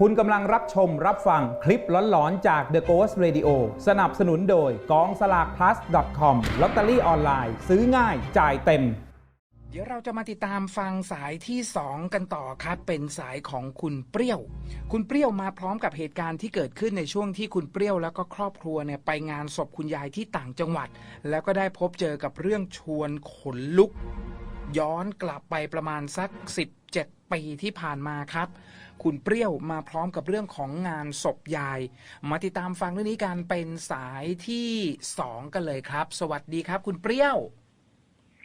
คุณกำลังรับชมรับฟังคลิปหลอนๆ จาก The Ghost Radio สนับสนุนโดยกองสลาก plus com ลอตเตอรี่ออนไลน์ซื้อง่ายจ่ายเต็ม เดี๋ยวเราจะมาติดตามฟังสายที่ 2 กันต่อครับ เป็นสายของคุณเปรี้ยว คุณเปรี้ยวมาพร้อมกับเหตุการณ์ที่เกิดขึ้นในช่วงที่คุณเปรี้ยวแล้วก็ครอบครัวเนี่ยไปงานศพคุณยายที่ต่างจังหวัด แล้วก็ได้พบเจอกับเรื่องชวนขนลุก ย้อนกลับไปประมาณสัก 17 ปีที่ผ่านมาครับ คุณเปรี้ยวมาพร้อมกับเรื่องของงานศพยาย มาติดตามฟังเรื่องนี้กันเป็นสายที่2กันเลยครับ สวัสดีครับ คุณเปรี้ยว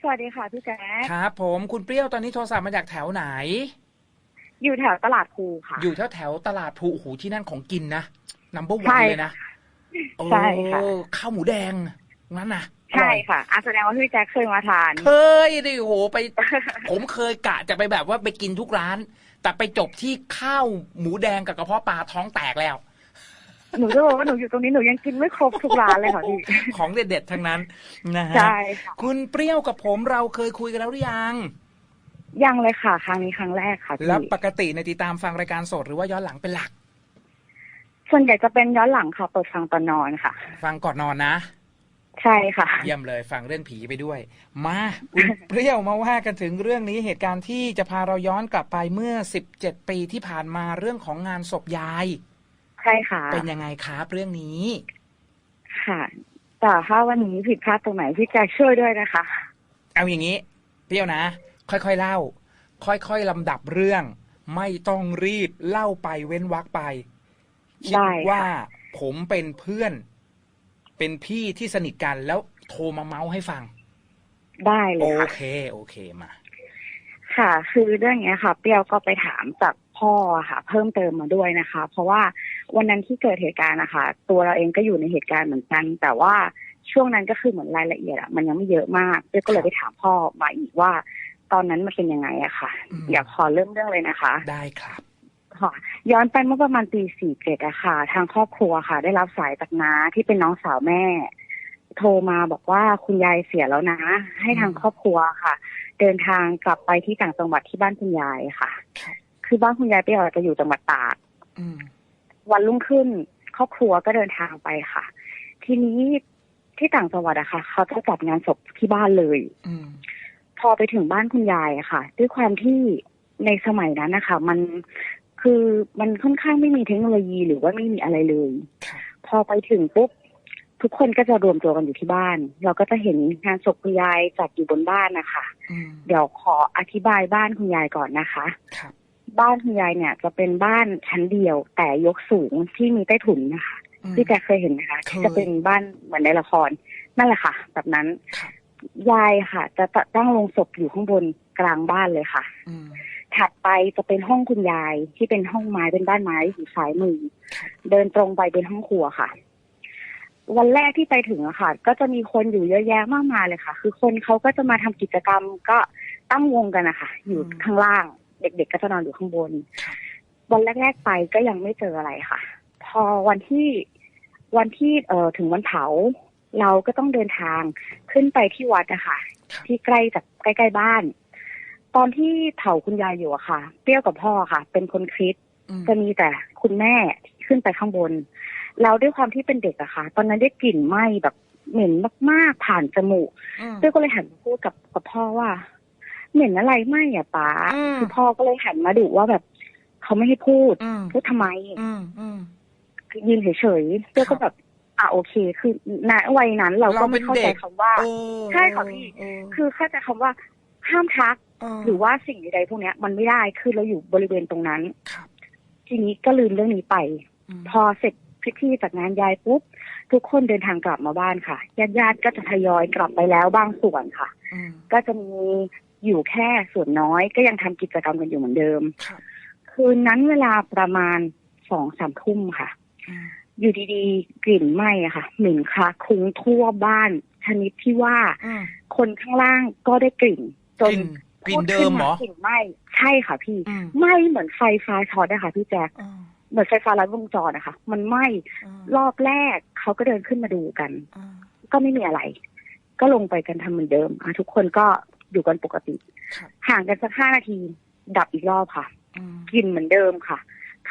สวัสดีค่ะพี่แจ๊คครับผมคุณเปรี้ยวตอนนี้โทรศัพท์มาจากแถวไหน อยู่แถวตลาดภูค่ะ อยู่แถวแถวๆตลาดภูโอ้โหที่นั่นของกินนะนัมเบอร์ใช่วันเลยนะใช่ค่ะโอ้ข้าวหมูแดงงั้นนะอใช่ร่อยค่ะอาแสดงว่าพี่แจ๊คเคยมาทาน เคยดิโอ้โหไป ผมเคยกะจะไปแบบว่าไปกินทุกร้าน แต่ไปจบที่ข้าวหมูแดงกับกระเพาะปลาท้องแตกแล้ว หนูจะบอกว่าหนูอยู่ตรงนี้หนูยังกินไม่ครบทุกร้านเลยค่ะพี่ของเด็ดๆทั้งนั้นนะฮะใช่ค่ะคุณเปรี้ยวกับผมเราเคยคุยกันแล้วหรือยังยังเลยค่ะ ครั้งนี้ครั้งแรกค่ะพี่แล้วปกติในยติดตามฟังรายการสดหรือว่าย้อนหลังเป็นหลัก ส่วนใหญ่จะเป็นย้อนหลังค่ะเปิดฟังตอนนอนค่ะ ฟังก่อนนอนนะ ใช่ค่ะ เยี่ยมเลยฟังเรื่องผีไปด้วย มาคุณเปรี้ยวมาว่ากันถึงเรื่องนี้เหตุการณ์ที่จะพาเราย้อนกลับไปเมื่อ17ปีที่ผ่านมาเรื่องของงานศพยาย ใช่ค่ะ เป็นยังไงครับเรื่องนี้ ค่ะแต่ถ้าวันนี้ผิดพลาดตรงไหนพี่แจ๊คช่วยด้วยนะคะ เอาอย่างนี้ เปรี้ยวนะ ค่อยๆเล่า ค่อยๆลำดับเรื่อง ไม่ต้องรีบเล่าไปเว้นวรรคไปคิดได้ค่ะว่าผมเป็นเพื่อน เป็นพี่ที่สนิทกันแล้วโทรมาเมาส์ให้ฟัง ได้เลโอยค่ะเค โอเคมาค่ะ คือเรื่องเนี้ยค่ะ เปรี้ยวก็ไปถามจากพ่อค่ะ เพิ่มเติมมาด้วยนะคะ เพราะว่าวันนั้นที่เกิดเหตุการณ์นะคะ ตัวเราเองก็อยู่ในเหตุการณ์เหมือนกัน แต่ว่าช่วงนั้นก็คือเหมือนรายละเอียดอะมันยังไม่เยอะมากเปรี้ยวก็เลยไปถามพ่อมาอีกว่า ตอนนั้นมันเป็นยังไงอะค่ะอืมอยากขอเริ่มเรื่องเลยนะคะ ได้ครับ ค่ะ ย้อนไปเมื่อประมาณปีสี่เจ็ดอะค่ะ ทางครอบครัวค่ะ ได้รับสายจากน้าที่เป็นน้องสาวแม่ โทรมาบอกว่าคุณยายเสียแล้วนะ ให้ทางครอบครัวค่ะ เดินทางกลับไปที่ต่างจังหวัดที่บ้านคุณยายค่ะครับคือบ้านคุณยายเปียจะอยู่จังหวัดตากอืมวันรุ่งขึ้น ครอบครัวก็เดินทางไปค่ะ ทีนี้ที่ต่างจังหวัดอะค่ะ เขาจะจัดงานศพที่บ้านเลยอืมพอไปถึงบ้านคุณยายอะค่ะ ด้วยความที่ในสมัยนั้นนะคะ มัน คือมันค่อนข้างไม่มีเทคโนโลยีหรือว่าไม่มีอะไรเลยครับพอไปถึงปุ๊บทุกคนก็จะรวมตัวกันอยู่ที่บ้าน เราก็จะเห็นงานศพคุณยายจัดอยู่บนบ้านนะคะอืมเดี๋ยวขออธิบายบ้านคุณยายก่อนนะคะครับบ้านคุณยายเนี่ย จะเป็นบ้านชั้นเดียว แต่ยกสูงที่มีใต้ถุนนะคะอืมพี่แจ๊คเคยเห็นไหมคะเคยจะเป็นบ้านเหมือนในละครนั่นแหละค่ะ แบบนั้นครับยายค่ะ จะตั้งโลงศพอยู่ข้างบนกลางบ้านเลยค่ะอืม ถัดไปจะเป็นห้องคุณยายที่เป็นห้องไม้เป็นบ้านไม้อยู่ซ้ายมือ เดินตรงไปเป็นห้องครัวค่ะ วันแรกที่ไปถึงอะค่ะ ก็จะมีคนอยู่เยอะแยะมากมายเลยค่ะ คือคนเขาก็จะมาทำกิจกรรมก็ตั้งวงกันนะคะอยู่ข้างล่าง เด็ก ๆ ก็จะนอนอยู่ข้างบน วันแรก ๆ ไปก็ยังไม่เจออะไรค่ะ พอวันที่วันที่เอ่อถึงวันเผา เราก็ต้องเดินทางขึ้นไปที่วัดนะคะที่ใกล้จากใกล้ๆบ้าน ตอนที่เผาคุณยายอยู่อะค่ะ เปรี้ยวกับพ่อค่ะ เป็นคนคริสต์อืมจะมีแต่คุณแม่ที่ขึ้นไปข้างบน เราด้วยความที่เป็นเด็กอะค่ะ ตอนนั้นได้กลิ่นไหม้แบบเหม็นมากๆผ่านจมูกอืมเปรี้ยวก็เลยหันมาพูดกับกับพ่อว่า เหม็นอะไรไหม้อะป๋าอืมคือพ่อก็เลยหันมาดุว่าแบบเขาไม่ให้พูดอืมพูดทำไมอืมอืมคือยืนเฉยๆเปรี้ยวครัก็บแบบอะโอเค คือณวัยนั้นเราก็เราเป็ไม่นเข้าใจเด็กคำว่าเออใช่ค่ะพี่เออคือเข้าใจคำว่าห้ามทักเออ หรือว่าสิ่งใดๆพวกเนี้ย มันไม่ได้คือเราอยู่บริเวณตรงนั้นครับทีนี้ก็ลืมเรื่องนี้ไปมพอเสร็จพิธีจากงานยายปุ๊บทุกคนเดินทางกลับมาบ้านค่ะญาติญาติๆก็จะทยอยกลับไปแล้วบางส่วนค่ะอืมก็จะมีอยู่แค่ส่วนน้อย ก็ยังทำกิจกรรมกันอยู่เหมือนเดิมครับคืนนั้นเวลาประมาณสองสามทุ่มค่ะอืมอยู่ดีๆ กลิ่นไหม้อะค่ะเหม็นคละคลุ้งทั่วบ้านชนิดที่ว่าอืมคนข้างล่างก็ได้กลิ่นจกนลิ่น กลิ่นเดิมเหรอพูขึ้นากลิ่นไหม้ใช่ค่ะพี่อืมไหม้เหมือนไฟฟ้าช็อตอะค่ะพี่แจ๊คอืมเหมือนไฟฟ้าลัดวงจรนะคะ มันไหม้อืมรอบแรกเขาก็เดินขึ้นมาดูกันอืมก็ไม่มีอะไร ก็ลงไปกันทำเหมือนเดิมอะทุกคนก็อยู่กันปกติครับห่างกันสักห้านาที ดับอีกรอบค่ะอืมกลิ่นเหมือนเดิมค่ะ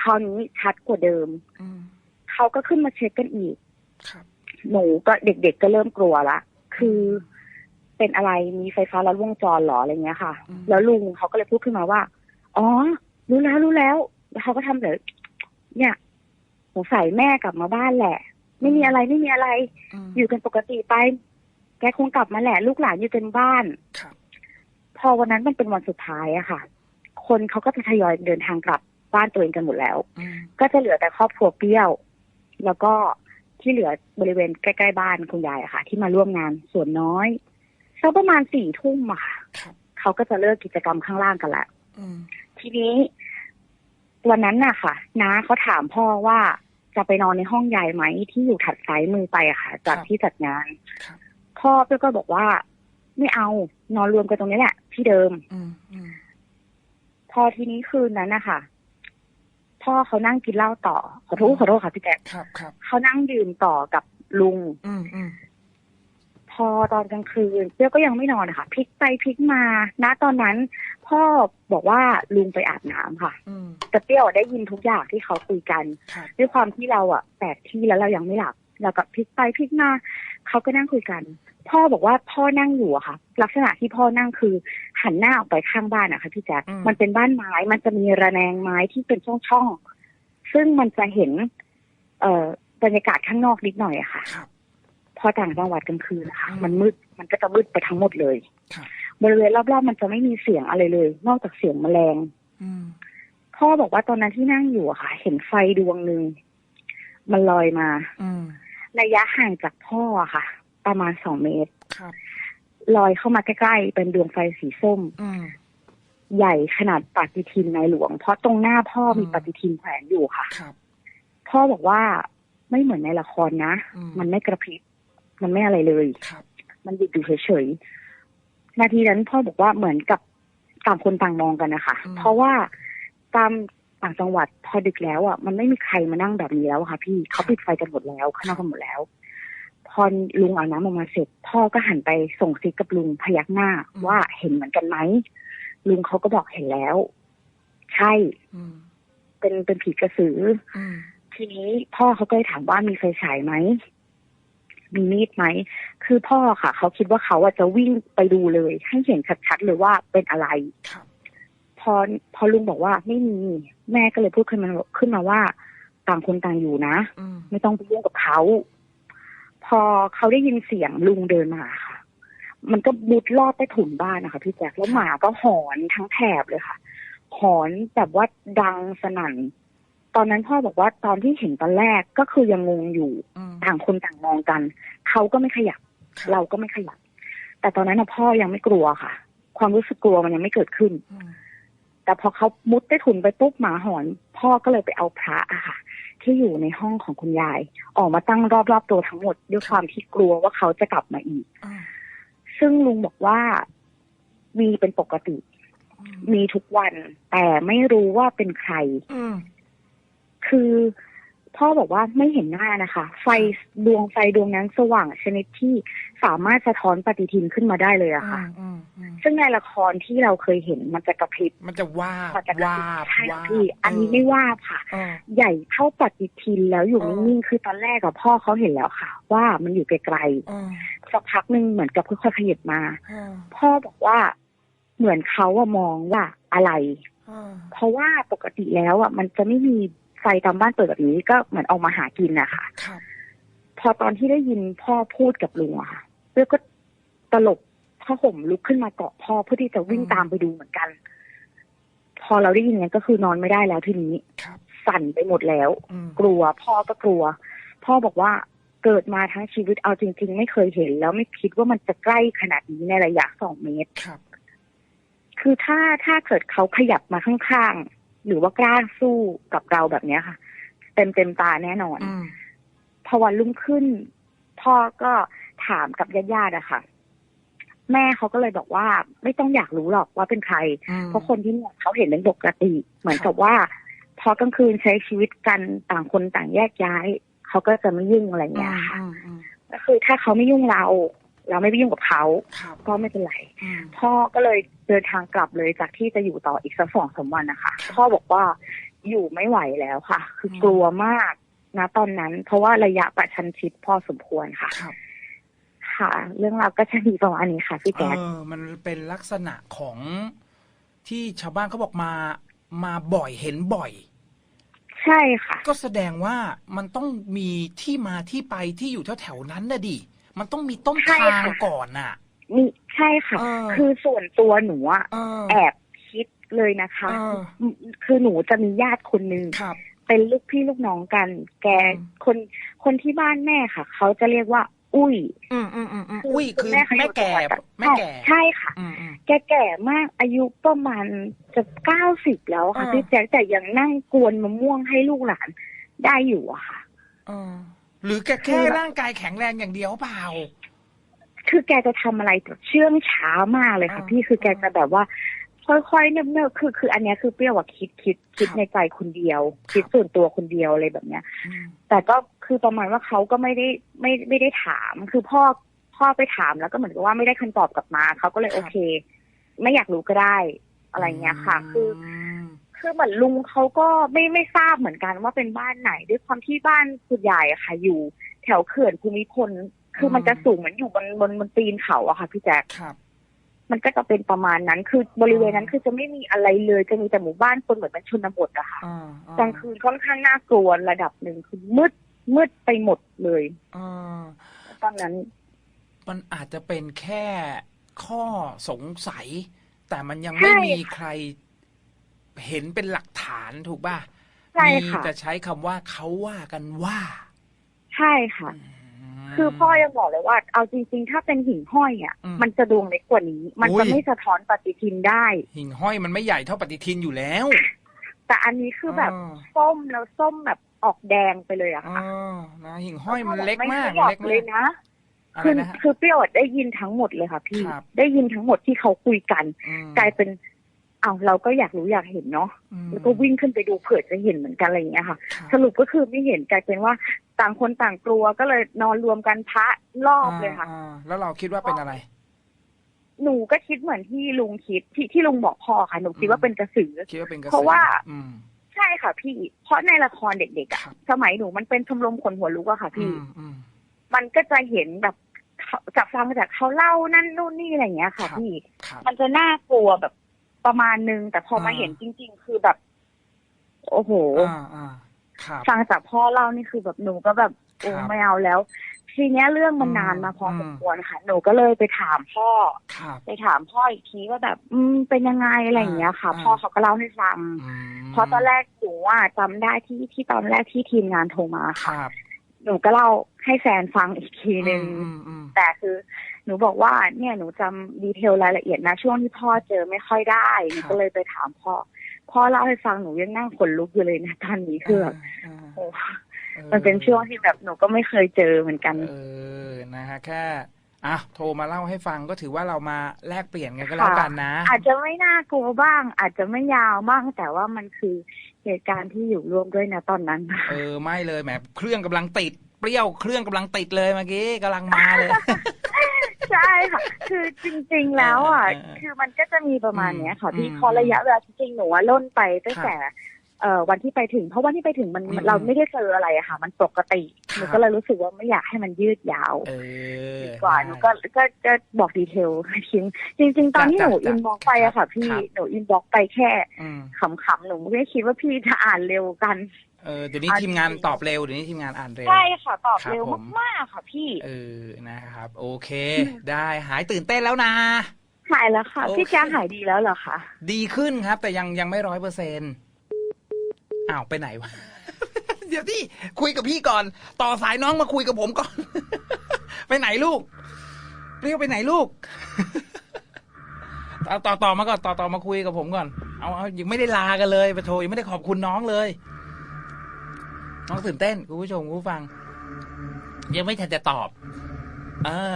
คราวนี้ชัดกว่าเดิมอืมเขาก็ขึ้นมาเช็คกันอีกครับหนูก็เด็กๆก็เริ่มกลัวละคือ เป็นอะไรมีไฟฟ้าลัดวงจรเหรออะไรเงี้ยค่ะอืมแล้วลุงเขาก็เลยพูดขึ้นมาว่า อ๋อ รู้แล้วรู้แล้วแล้วเขาก็ทำแบบเนี่ยสงสัยแม่กลับมาบ้านแหละ ไม่มีอะไรไม่มีอะไรมอยู่กันปกติไป แกคงกลับมาแหละ ลูกหลานอยู่เต็มบ้านครับพอวันนั้นมันเป็นวันสุดท้ายอะค่ะ คนเขาก็จะทยอยเดินทางกลับบ้านตัวเองกันหมดแล้วอืมก็จะเหลือแต่ครอบครัวเปรี้ยว แล้วก็ที่เหลือบริเวณใกล้ ๆ บ้านคุณยายอะค่ะ ที่มาร่วมงานส่วนน้อย สักประมาณสี่ทุ่มอะค่ะครับเขาก็จะเลิกกิจกรรมข้างล่างกันละอืมทีนี้ วันนั้นน่ะค่ะน้าเขาถามพ่อว่าจะไปนอนในห้องยายไหมที่อยู่ถัดซ้ายมือไปอะค่ะ จากที่จัดงานครับพ่อเปรี้ยวก็บอกว่า ไม่เอานอนรวมกันตรงนี้แหละ ที่เดิมอืมอืมพอทีนี้คืนนั้นนะคะพ่อเขานั่งกินเหล้าต่อขอโทษขอโทษค่ะพี่แจ๊คครับครับเขานั่งดื่มต่อกับลุงอืมอืม พอตอนกลางคืนเปรี้ยวก็ยังไม่นอนค่ะพลิกไปพลิกมาณตอนนั้นพ่อบอกว่าลุงไปอาบน้ำค่ะอืมแต่เปรี้ยวได้ยินทุกอย่างที่เขาคุยกันครับด้วยความที่เราอะแปลกที่แล้วเรายังไม่หลับเรากับพลิกไปพลิกมาเขาก็นั่งคุยกัน พ่อบอกว่าพ่อนั่งอยู่อะค่ะ ลักษณะที่พ่อนั่งคือหันหน้าออกไปข้างบ้านอะค่ะพี่แจ๊คมันเป็นบ้านไม้มันจะมีระแนงไม้ที่เป็นช่องๆซึ่งมันจะเห็น เอ่อบรรยากาศข้างนอกนิดหน่อยอะค่ะครับ พอต่างจังหวัดกลางคืนนะคะอืมมันมืดมันก็จะมืดไปทั้งหมดเลยครับบริเวณรอบๆมันจะไม่มีเสียงอะไรเลย นอกจากเสียงแมลงอืมพ่อบอกว่าตอนนั้นที่นั่งอยู่อะค่ะ เห็นไฟดวงหนึ่งมันลอยมาอืมระยะห่างจากพ่ออะค่ะ ประมาณสองเมตรครับลอยเข้ามาใกล้ๆเป็นดวงไฟสีส้มอืมใหญ่ขนาดปฏิทินในหลวง เพราะตรงหน้าพ่อมีอืมปฏิทินแขวนอยู่ค่ะครับพ่อบอกว่าไม่เหมือนในละครนะอืมมันไม่กระพริบ มันไม่อะไรเลยครับมันหยุดอยู่เฉยๆนาทีนั้นพ่อบอกว่าเหมือนกับต่างคนต่างมองกันนะคะอืมเพราะว่าตามต่างจังหวัดพอดึกแล้วอะมันไม่มีใครมานั่งแบบนี้แล้วอะค่ะพี่เขาปิดไฟกันหมดแล้วข้างนอกกันหมดแล้วพอลุงอาบน้ำออกมาเสร็จ พ่อก็หันไปส่งซิกกับลุงพยักหน้าว่าเห็นเหมือนกันไหมลุงเขาก็บอกเห็นแล้ว ใช่อืมเป็นเป็นผีกระสืออืมทีนี้พ่อเขาก็เลยถามว่ามีไฟฉายไหม มีมีดไหม คือพ่อค่ะ เขาคิดว่าเขาอะจะวิ่งไปดูเลย ให้เห็นชัดๆเลยว่าเป็นอะไรครับพอพอลุงบอกว่าไม่มีแม่ก็เลยพูดขึ้นมาขึ้นมาว่า ต่างคนต่างอยู่นะอืมไม่ต้องไปยุ่งกับเขา พอเขาได้ยินเสียงลุงเดินมาค่ะ มันก็มุดลอดใต้ถุนบ้านนะคะพี่แจ๊คแล้วหมาก็หอนทั้งแถบเลยค่ะ หอนแบบว่าดังสนั่น ตอนนั้นพ่อบอกว่าตอนที่เห็นตอนแรกก็คือยังงงอยู่อืมต่างคนต่างมองกัน เขาก็ไม่ขยับคบเราก็ไม่ขยับ แต่ตอนนั้นนะพ่อยังไม่กลัวค่ะ ความรู้สึกกลัวมันยังไม่เกิดขึ้นอืมแต่พอเขามุดใต้ถุนไปปุ๊บหมาหอน พ่อก็เลยไปเอาพระอะค่ะ ที่อยู่ในห้องของคุณยาย ออกมาตั้งรอบๆตัวทั้งหมดด้วยความที่กลัวว่าเขาจะกลับมาอีกอืมซึ่งลุงบอกว่ามีเป็นปกติอืมมีทุกวัน แต่ไม่รู้ว่าเป็นใครอืม คือพ่อบอกว่าไม่เห็นหน้านะคะ ไฟดวงไฟดวงนั้นสว่างชนิดที่สามารถสะท้อนปฏิทินขึ้นมาได้เลยอะค่ะอืมอืมซึ่งในละครที่เราเคยเห็นมันจะกระพริบมันจะวาบมันจะกระวาพริบบใช่วาค่ะบพี่อันนี้ไม่ว่าบค่ะเออใหญ่เท่าปฏิทินแล้วอยู่อ๋อนิ่งๆคือตอนแรกอะพ่อเขาเห็นแล้วค่ะ ว่ามันอยู่ไกลเออๆสักพักหนึ่งเหมือนกับค่อยๆขยับมาเออพ่อบอกว่าเหมือนเขาอะมองว่าอะไรเออเพราะว่าปกติแล้วอะมันจะไม่มีไฟตามบ้านเปิดแบบนี้ก็เหมือนออกมาหากินนะคะครับพอตอนที่ได้ยินพ่อพูดกับลุงอะค่ะเป้ก็ตลบผ้าห่มลุกขึ้นมาเกาะพ่อเพื่อที่จะวิ่งอืมตามไปดูเหมือนกัน พอเราได้ยินอย่างนั้นก็คือนอนไม่ได้แล้วทีนี้ครับสั่นไปหมดแล้วอืมกลัวพ่อก็กลัว พ่อบอกว่าเกิดมาทั้งชีวิตเอาจริง ๆ ไม่เคยเห็น แล้วไม่คิดว่ามันจะใกล้ขนาดนี้ในระยะสองเมตรครับคือถ้าถ้าเกิดเขาขยับมาข้างๆ หรือว่ากล้าสู้กับเราแบบเนี้ยค่ะ เต็มเต็มๆตาแน่นอนอืมพอวันรุ่งขึ้น พ่อก็ถามกับญาติๆอะค่ะ แม่เขาก็เลยบอกว่า ไม่ต้องอยากรู้หรอกว่าเป็นใครอืมเพราะคนที่เนี่ยเขาเห็นเป็นปกติ เหมือนครับกับว่า พอกลางคืนใช้ชีวิตกันต่างคนต่างแยกย้าย เขาก็จะไม่ยุ่งอะไรอย่างอืเงี้ยมค่ะอืมอืมก็คือถ้าเขาไม่ยุ่งเรา เราไม่ไปยุ่งกับเขาครับก็ไม่เป็นไรอืมพ่อก็เลยเดินทางกลับเลยจากที่จะอยู่ต่ออีกสักสองสามวันนะคะพ่อบอกว่าอยู่ไม่ไหวแล้วค่ะ คืออมกลัวมากนะตอนนั้น เพราะว่าระยะประชันชิดพอสมควรค่ะครับค่ะ เรื่องราวก็จะมีประมาณนี้ค่ะพี่เอแจ๊คอมันเป็นลักษณะของที่ชาวบ้านเขาบอกมามาบ่อยเห็นบ่อย ใช่ค่ะ ก็แสดงว่ามันต้องมีที่มาที่ไปที่อยู่แถวๆนั้นนะดิ มันต้องมีต้นใช่ทางค่ะก่อนน่ะมีใช่ค่ะเออคือส่วนตัวหนูอะเออแอบคิดเลยนะคะเออคือหนูจะมีญาติคนหนึ่งครับเป็นลูกพี่ลูกน้องกัน แกอืมคนคนที่บ้านแม่ค่ะ เขาจะเรียกว่า อุ้ย อืมอืมอืมอืมอุ้ยคือเขาแม่ยู่แก่จังหวัดแม่แก่ใช่ค่ะอืมอืมแกแก่มากอายุประมาณจะเก้าสิบแล้วค่ะอ่าพี่แจ๊คแต่ยังนั่งกวนมะม่วงให้ลูกหลานได้อยู่อะค่ะเออ หรือแกแค่ร่างกายแข็งแรงอย่างเดียวเปล่า คือแกจะทำอะไรแบบเชื่องช้ามากเลยค่ะอ่าพี่คือแกจะแบบว่าค่อยๆเนิบๆคือคืออันเนี้ยคือเปรี้ยวอะคิดคิดคิดครับในใจคนเดียวครับคิดส่วนตัวคนเดียวอะไรแบบเนี้ยอืมแต่ก็คือประมาณว่าเขาก็ไม่ได้ไม่ไม่ได้ถาม คือพ่อพ่อไปถามแล้วก็เหมือนกับว่าไม่ได้คำตอบกลับมาเขาก็เลยโอเค ไม่อยากรู้ก็ได้อะไรเงี้ยค่ะ คือม คือเหมือนลุงเขาก็ไม่ไม่ทราบเหมือนกันว่าเป็นบ้านไหน ด้วยความที่บ้านคุณยายอะค่ะอยู่ แถวเขื่อนภูมิพล คือมันจะสูงเหมือนอยู่บนบนบนตีนเขาอะค่ะพี่แจ๊คครับ มันก็จะเป็นประมาณนั้น คือบริเวณนั้นคือจะไม่มีอะไรเลย จะมีแต่หมู่บ้านคนเหมือนเป็นชนบทอะค่ะอ่ากลางคืนค่อนข้างน่ากลัวระดับหนึ่งคือมืดมืดไปหมดเลยอ่าตอนนั้น มันอาจจะเป็นแค่ข้อสงสัย แต่มันยังใช่ไม่มีใคร เห็นเป็นหลักฐานถูกป่ะใช่มีค่ะแต่ใช้คำว่าเขาว่ากันว่า ใช่ค่ะมคือพ่อยังบอกเลยว่า เอาจริง ๆ ถ้าเป็นหิ่งห้อยอะอืมมันจะดวงเล็กกว่านี้ มันอุ้จะยไม่สะท้อนปฏิทินได้ หิ่งห้อยมันไม่ใหญ่เท่าปฏิทินอยู่แล้ว แต่อันนี้คือแบบาส้มแล้วส้มแบบออกแดงไปเลยอะอ่าค่ะนะหิ่งห้อยมันเล็กไมากขยับเล็กเลมายกนะอะไรคือนะฮะคือเปรี้ยวอะได้ยินทั้งหมดเลยค่ะ พี่ครับได้ยินทั้งหมดที่เขาคุยกันอืมกลายเป็น เอาวเราก็อยากรู้อยากเห็นเนาะอืมแล้วก็วิ่งขึ้นไปดูเผื่อจะเห็นเหมือนกันอะไรอย่างเงี้ยค่ะครับสรุปก็คือไม่เห็นกลายเป็นว่าต่างคนต่างกลัวก็เลยนอนรวมกันพระรอบเลยค่ะอ่าแล้วเราคิดว่าเป็นอะไร หนูก็คิดเหมือนที่ลุงคิดที่ที่ลุงบอกพ่อค่ะหนูคิดอืมว่าเป็นกระสือคิดว่าเป็นกระสือเพราะว่าอืมใช่ค่ะพี่ เพราะในละครเด็กๆอะครับสมัยหนูมันเป็นชมรมคนหัวลุกอะค่ะอืพี่มอืมมันก็จะเห็นแบบเขาจากฟังจากเขาเล่านั่นนู่นนี่อะไรอย่างเงี้ยค่ะครับพี่ครับมันจะน่ากลัวแบบ ประมาณนึง แต่พอมาอ่าเห็นจริง ๆ คือแบบ โอ้โหอ่าอ่าครับฟังจากพ่อเล่านี่คือแบบหนูก็แบบโอ้ครับไม่เอาแล้ว ทีเนี้ยเรื่องมันอืมนานมาพออมสมควรค่ะ หนูก็เลยไปถามพ่อครับไปถามพ่ออีกทีว่าแบบ อืมเป็นยังไงอะไรอย่างเงี้ยค่ะอ่าพ่อเขาก็เล่าให้ฟังอืมเพราะตอนแรกหนูว่าจำได้ที่ที่ตอนแรกที่ทีมงานโทรมาคค่ะรับหนูก็เล่าให้แฟนฟังอีกทีหนึ่งอืมอืมแต่คือ หนูบอกว่าเนี่ยหนูจำดีเทลรายละเอียดนะ ช่วงที่พ่อเจอไม่ค่อยได้หนูก็เลยไปถามพ่อ พ่อเล่าให้ฟังหนูยังนั่งขนลุกอยู่เลยนะตอนนี้คือแบบอ่าโอ้อ่ามันเป็นช่วงที่แบบหนูก็ไม่เคยเจอเหมือนกัน เออนะฮะแค่อะโทรมาเล่าให้ฟังก็ถือว่าเรามาแลกเปลี่ยนกันก็แล้วกันนะ อาจจะไม่น่ากลัวบ้าง อาจจะไม่ยาวบ้างแต่ว่ามันคือเหตุการณ์ที่อยู่ร่วมด้วยนะตอนนั้น เออไม่เลยแหมเครื่องกำลังติดเปรี้ยวเครื่องกำลังติดเลยเมื่อกี้กำลังมาเลย ใช่ค่ะ คือจริง ๆ แล้วอะเออเออคือมันก็จะมีประมาณเนี้ยค่ะอืมพี่อืมพอระยะเวลาจริงๆหนูว่าล่นไปตั้งครับแต่เอ่อวันที่ไปถึง เพราะวันที่ไปถึงมันอืมเราไม่ได้เจออะไรอะค่ะ มันปกติครับหนูก็เลยรู้สึกว่าไม่อยากให้มันยืดยาวเออดีกว่าหนูก็ก็ก็บอกดีเทลทิ้งจริง ๆ ตอนที่จ้ะหนูจ้ะอินบ็อกไปอะค่ะ พี่ครับหนูอินบ็อกไปแค่อืมขำๆหนูไม่ได้คิดว่าพี่จะอ่านเร็วกัน เออเดี๋ยวนี้เอาทีมงานจริงๆตอบเร็วเดี๋ยวนี้ทีมงานอ่านเร็ว ใช่ค่ะ ตอบครับเร็วผมมากๆค่ะพี่ เออนะครับ โอเค ได้หายตื่นเต้นแล้วนะ หายแล้วค่ะโอเคพี่แจ๊คหายดีแล้วเหรอคะดีขึ้นครับ แต่ยังยังไม่ร้อยเปอร์เซ็นอ้าวไปไหนวะเดี๋ยวที่คุยกับพี่ก่อน ต่อสายน้องมาคุยกับผมก่อน ไปไหนลูก เรียกไปไหนลูกต่อต่อต่อมาก่อนต่อต่อมาคุยกับผมก่อน เอาเอายังไม่ได้ลากันเลยไปโทรยังไม่ได้ขอบคุณน้องเลย น้องตื่นเต้นคุณผู้ชมคุณผู้ฟัง ยังไม่ทันจะตอบเออ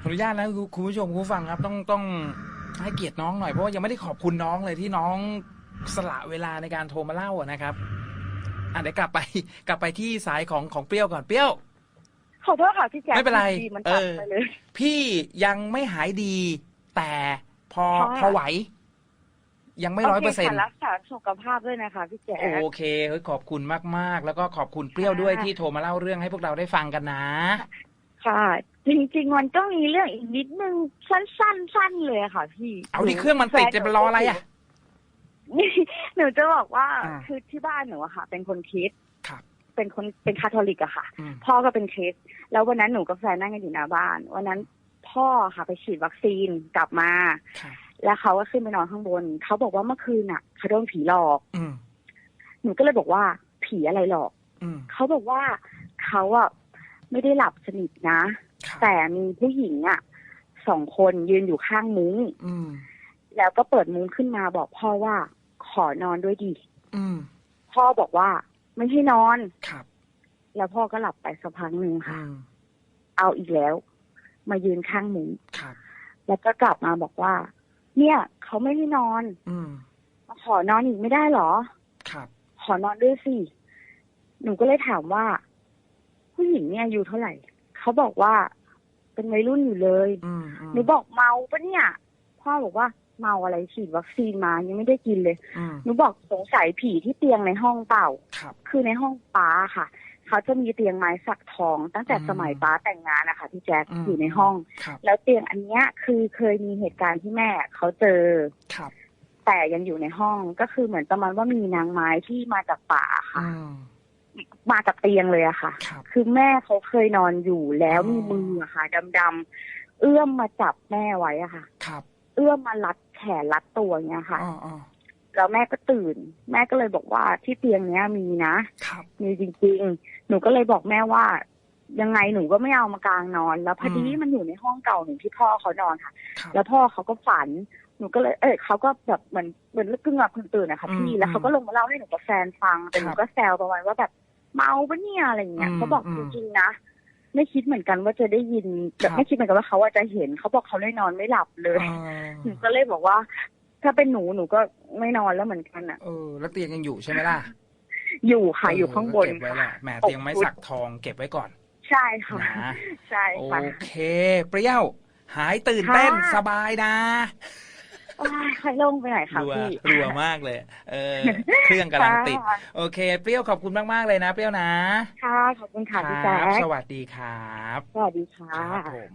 ขออนุญาตนะคุณผู้ชมคุณผู้ฟังครับ ต้องต้องให้เกียรติน้องหน่อยเพราะว่ายังไม่ได้ขอบคุณน้องเลยที่น้องสละเวลาในการโทรมาเล่าอะนะครับอะเดี๋ยวกลับไป กลับไปที่สายของของเปรี้ยวก่อนเปรี้ยวขอโทษค่ะพี่แจ๊คไม่เป็นไรดีมันตัดเออไปเลย พี่ยังไม่หายดีแต่พอค่ะพอไหว ยังไม่ร้อยเปอร์เซ็นโคต์ค่ะรักษาสุขภาพด้วยนะคะพี่แจ๊คโอเคเฮ้ยขอบคุณมากๆ แล้วก็ขอบคุณเปรี้ยวด้วยค่ะที่โทรมาเล่าเรื่องให้พวกเราได้ฟังกันนะ ค่ะ จริงๆมันก็มีเรื่องอีกนิดนึงสั้นๆสั้นเลยค่ะ พี่ เอาที่เครื่องมันติดจะไปรออะไรอะนี่หนูจะบอกว่าอ่าคือที่บ้านหนูอะค่ะ เป็นคนคริดครับเป็นคนเป็นคาทอลิกอะค่ะอืมพ่อก็เป็นคริสต์แล้ววันนั้นหนูกับแฟนนั่งกันอยู่หน้าบ้าน วันนั้นพ่อค่ะไปฉีดวัคซีนกลับมาครับ แล้วเขาก็ขึ้นไปนอนข้างบน เขาบอกว่าเมื่อคืนน่ะเขาโดนผีหลอกอืมหนูก็เลยบอกว่าผีอะไรหลอกอืมเขาบอกว่าเขาอะไม่ได้หลับสนิทนะ ครับแต่มีผู้หญิงอะสองคนยืนอยู่ข้างมุ้ง อืมแล้วก็เปิดมุ้งขึ้นมาบอกพ่อว่า ขอนอนด้วยดี อืมพ่อบอกว่าไม่ให้นอน ครับแล้วพ่อก็หลับไปสักพักหนึ่งอืค่ะ มเอาอีกแล้ว มายืนข้างมุ้ง ครับ แล้วก็กลับมาบอกว่า เนี่ยเขาไม่ให้นอน อืมขอนอนอีกไม่ได้เหรอ ครับ ขอนอนด้วยสิหนูก็เลยถามว่า ผู้หญิงเนี่ยอายู่เท่าไหร่ เขาบอกว่าเป็นวัยรุ่นอยู่เลยอืมอืมหนูบอกเมาปะเนี่ย พ่อบอกว่าเมาอะไรฉีดวัคซีนมายังไม่ได้กินเลยอืมหนูบอกสงสัยผีที่เตียงในห้องเปล่าครับคือในห้องป้าค่ะ เขาจะมีเตียงไม้สักทอง ตั้งแต่อืมสมัยป้าแต่งงานนะคะพี่แจ๊คอืมอยู่ในห้องครับแล้วเตียงอันเนี้ยคือเคยมีเหตุการณ์ที่แม่เขาเจอครับ แต่ยังอยู่ในห้องก็คือเหมือนประมาณว่ามีนางไม้ที่มาจากป่าค่ะอืมมาจากเตียงเลยอะค่ะครับคือแม่เขาเคยนอนอยู่แล้วอ๋อมีมืออะค่ะดำๆเอื้อมมาจับแม่ไว้อะค่ะ ครับ เอื้อมมารัดแขนรัดตัวเงี้ยค่ะอ๋ออ๋อ แล้วแม่ก็ตื่น แม่ก็เลยบอกว่าที่เตียงเนี้ยมีนะครับมีจริง ๆ หนูก็เลยบอกแม่ว่า ยังไงหนูก็ไม่เอามากลางนอน แล้วพอดีอืมมันอยู่ในห้องเก่าหนูที่พ่อเขานอนค่ะครับแล้วพ่อเขาก็ฝันหนูก็เลย เอ้ยเขาก็แบบเหมือนเหมือนกึ่งหลับกึ่งตื่นนะคะอืมพี่แล้วเขาก็ลงมาเล่าให้หนูกับแฟนฟังแต่หนูครับก็แซวประมาณว่าแบบเมาปะเนี่ยอะไรอย่างเงี้ยอืมเขาบอกอืจมริงๆนะไม่คิดเหมือนกันว่าจะได้ยินครัแบบบไม่คิดเหมือนกันว่าเขาอาจจะเห็นเขาบอกเขาเลยนอนไม่หลับเลยอ๋อหนูก็เลยบอกว่า ถ้าเป็นหนูหนูก็ไม่นอนแล้วเหมือนกันอะ เออ แล้วเตียงยังอยู่ใช่ไหมล่ะ อยู่ค่ะอยู่ข้างบนเก็บไว้แหค่ะละแหมเตียงไม้สักทองเก็บไว้ก่อน ใช่ค่ะนะใช่โอค่ะ เค เปรี้ยว หายตื่นเต้นค่ะ สบายนะว้ายใครลงไปไหนคะรัวพี่รัวมากเลย เออ เครื่องกำลังติด ค่ะโอเค เปรี้ยวขอบคุณมากๆเลยนะ เปรี้ยวนะค่ะขอบคุณค่ะพี่คแจ๊รับคสวัสดีครับ สวัสดีค่ะ ครับผม